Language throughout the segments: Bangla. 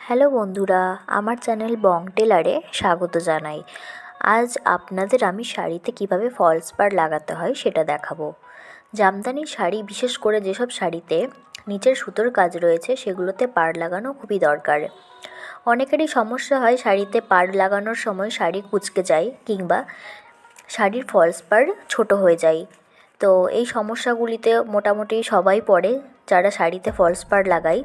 হ্যালো বন্ধুরা, আমার চ্যানেল বং টেলারে স্বাগত জানাই। আজ আপনাদের আমি শাড়িতে কীভাবে ফলস পাড় লাগাতে হয় সেটা দেখাবো। জামদানি শাড়ি, বিশেষ করে যেসব শাড়িতে নিচের সুতোর কাজ রয়েছে, সেগুলোতে পাড় লাগানো খুবই দরকার। অনেকেরই সমস্যা হয় শাড়িতে পাড় লাগানোর সময় শাড়ি কুচকে যায় কিংবা শাড়ির ফলস পাড় ছোটো হয়ে যায়। তো এই সমস্যাগুলিতে মোটামুটি সবাই পড়ে যারা শাড়িতে ফলস পাড় লাগায়।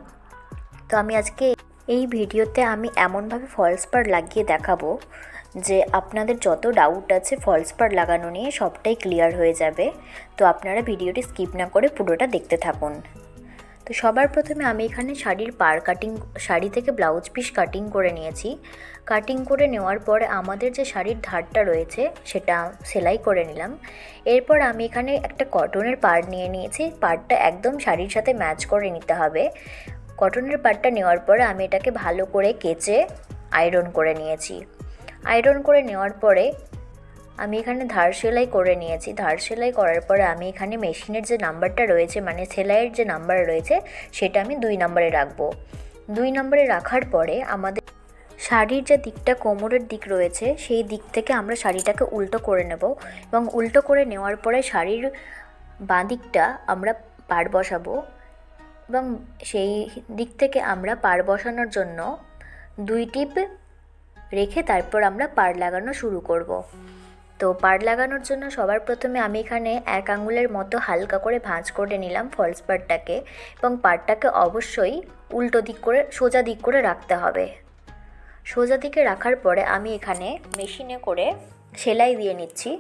তো আমি আজকে এই ভিডিওতে আমি এমনভাবে ফলস পাড় লাগিয়ে দেখাবো যে আপনাদের যত ডাউট আছে ফলস পাড় লাগানো নিয়ে সবটাই ক্লিয়ার হয়ে যাবে। তো আপনারা ভিডিওটি স্কিপ না করে পুরোটা দেখতে থাকুন। তো সবার প্রথমে আমি এখানে শাড়ির পার কাটিং শাড়ি থেকে ব্লাউজ পিস কাটিং করে নিয়েছি। কাটিং করে নেওয়ার পর আমাদের যে শাড়ির ধারটা রয়েছে সেটা সেলাই করে নিলাম। এরপর আমি এখানে একটা কটনের পাড় নিয়ে নিয়েছি। পাড়টা একদম শাড়ির সাথে ম্যাচ করে নিতে হবে। কটনের পাটটা নেওয়ার পরে আমি এটাকে ভালো করে কেচে আয়রন করে নিয়েছি। আয়রন করে নেওয়ার পরে আমি এখানে ধার সেলাই করে নিয়েছি। ধার সেলাই করার পরে আমি এখানে মেশিনের যে নাম্বারটা রয়েছে মানে সেলাইয়ের যে নাম্বার রয়েছে, সেটা আমি দুই নম্বরে রাখব। দুই নম্বরে রাখার পরে আমাদের শাড়ির যে দিকটা কোমরের দিক রয়েছে, সেই দিক থেকে আমরা শাড়িটাকে উল্টো করে নেব এবং উল্টো করে নেওয়ার পরে শাড়ির বাঁ দিকটা আমরা পাড় বসাবো। এবং সেই দিক থেকে আমরা পাড় বসানোর জন্য দুই টিপ রেখে তারপর আমরা পাড় লাগানো শুরু করব। তো পার লাগানোর জন্য সবার প্রথমে আমি এখানে এক আঙুলের মতো হালকা করে ভাঁজ করে নিলাম ফলস পাড়টাকে এবং পাড়টাকে অবশ্যই উল্টো দিক করে, সোজা দিক করে রাখতে হবে সোজা দিকে রাখার পরে আমি এখানে মেশিনে করে সেলাই দিয়ে নিচ্ছি।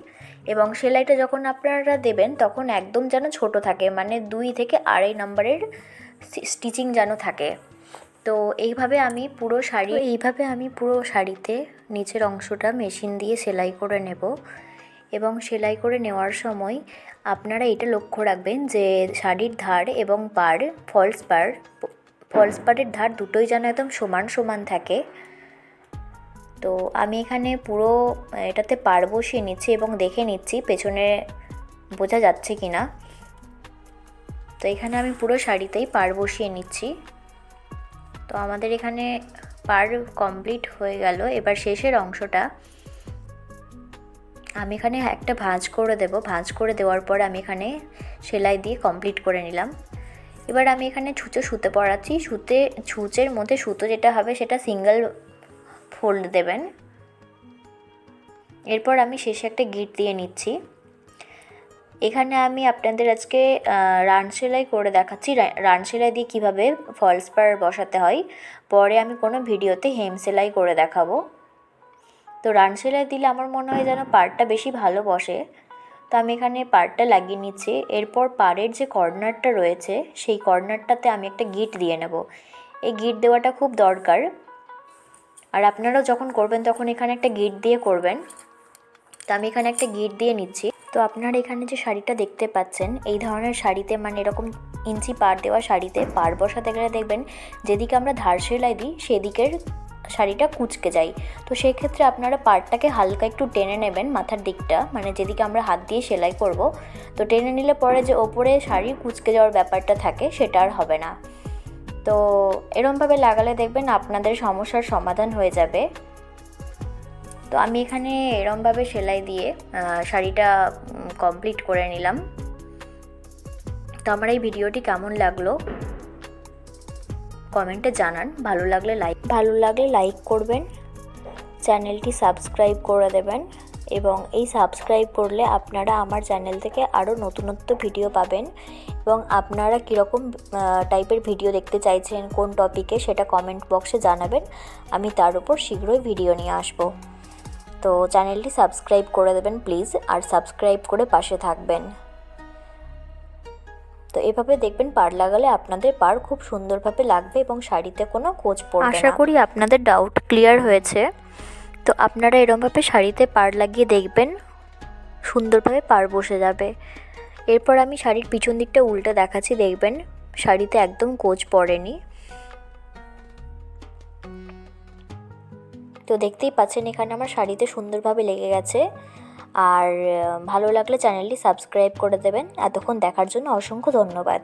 এবং সেলাইটা যখন আপনারা দেবেন, তখন একদম যেন ছোট থাকে। মানে দুই থেকে আড়াই নম্বরের স্টিচিং যেন থাকে। তো এইভাবে আমি পুরো শাড়ি এইভাবে আমি পুরো শাড়িতে নিচের অংশটা মেশিন দিয়ে সেলাই করে নেব। এবং সেলাই করে নেওয়ার সময় আপনারা এটা লক্ষ্য রাখবেন যে শাড়ির ধার এবং পার ফলস পার ফলস পাড়ের ধার দুটোই যেন একদম সমান সমান থাকে। তো আমি এখানে পুরো, এটাতে পার বসিয়ে নিচ্ছি এবং দেখে নিচ্ছি পেছনে বোঝা যাচ্ছে কি না তো এখানে আমি পুরো শাড়িতেই পার বসিয়ে নিচ্ছি। তো আমাদের এখানে পার কমপ্লিট হয়ে গেল। এবার শেষের অংশটা। আমি এখানে একটা ভাঁজ করে দেব। ভাঁজ করে দেওয়ার পর আমি এখানে সেলাই দিয়ে কমপ্লিট করে নিলাম। এবার আমি এখানে ছুঁচো সুতে পড়াচ্ছি সুতে, ছুঁচের মধ্যে সুতো যেটা হবে সেটা সিঙ্গেল ফোল্ড দেবেন। এরপর আমি শেষে একটা গিট দিয়ে নিচ্ছি। এখানে আমি আপনাদের আজকে রান সেলাই করে দেখাচ্ছি। রান সেলাই দিয়ে কীভাবে ফলস পার বসাতে হয়। পরে আমি কোনো ভিডিওতে হেম সেলাই করে দেখাবো। তো রান সেলাই দিলে আমার মনে হয় যেন পাড়টা বেশি ভালো বসে। তো আমি এখানে পাড়টা লাগিয়ে নিচ্ছি। এরপর পাড়ের যে কর্নারটা রয়েছে, সেই কর্নারটাতে আমি একটা গিট দিয়ে নেব। এই গিট দেওয়াটা খুব দরকার। আর আপনারাও যখন করবেন তখন এখানে একটা গিট দিয়ে করবেন। তো আমি এখানে একটা গিট দিয়ে নিচ্ছি। তো আপনারা এখানে যে শাড়িটা দেখতে পাচ্ছেন, এই ধরনের শাড়িতে মানে এরকম ইঞ্চি পার দেওয়া শাড়িতে পার বসাতে গেলে দেখবেন যেদিকে আমরা ধার সেলাই দিই, সেদিকের শাড়িটা কুচকে যায়। তো সেই ক্ষেত্রে আপনারা পাড়টাকে হালকা একটু টেনে নেবেন মাথার দিকটা মানে যেদিকে আমরা হাত দিয়ে সেলাই করব। তো টেনে নিলে পরে যে ওপরে শাড়ি কুচকে যাওয়ার ব্যাপারটা থাকে, সেটা আর হবে না। তো এরমভাবে লাগালে দেখবেন আপনাদের সমস্যার সমাধান হয়ে যাবে। তো আমি এখানে এরমভাবে সেলাই দিয়ে শাড়িটা কমপ্লিট করে নিলাম। তো আমার এই ভিডিওটি কেমন লাগল? কমেন্টে জানান। ভালো লাগলে লাইক ভালো লাগলে লাইক করবেন। চ্যানেলটি সাবস্ক্রাইব করে দেবেন। এবং এই সাবস্ক্রাইব করলে আপনারা আমার চ্যানেল থেকে আরও নতুনত্ব ভিডিও পাবেন। এবং আপনারা কীরকম টাইপের ভিডিও দেখতে চাইছেন, কোন টপিকে সেটা কমেন্ট বক্সে জানাবেন। আমি তার উপর শীঘ্রই ভিডিও নিয়ে আসব। তো চ্যানেলটি সাবস্ক্রাইব করে দেবেন প্লিজ আর সাবস্ক্রাইব করে পাশে থাকবেন। তো এভাবে দেখবেন পার লাগালে আপনাদের পার খুব সুন্দরভাবে লাগবে এবং শাড়িতে কোনো কোচ পড়বে আশা করি আপনাদের ডাউট ক্লিয়ার হয়েছে। তো আপনারা এরমভাবে শাড়িতে পার লাগিয়ে দেখবেন, সুন্দরভাবে পার বসে যাবে। এরপর আমি শাড়ির পিছন দিকটা উল্টে দেখাচ্ছি, দেখবেন শাড়িতে একদম কোচ পড়েনি। তো দেখতেই পাচ্ছেন এখানে আমার শাড়িতে সুন্দরভাবে লেগে গেছে। আর ভালো লাগলে চ্যানেলটি সাবস্ক্রাইব করে দেবেন। এতক্ষণ দেখার জন্য অসংখ্য ধন্যবাদ।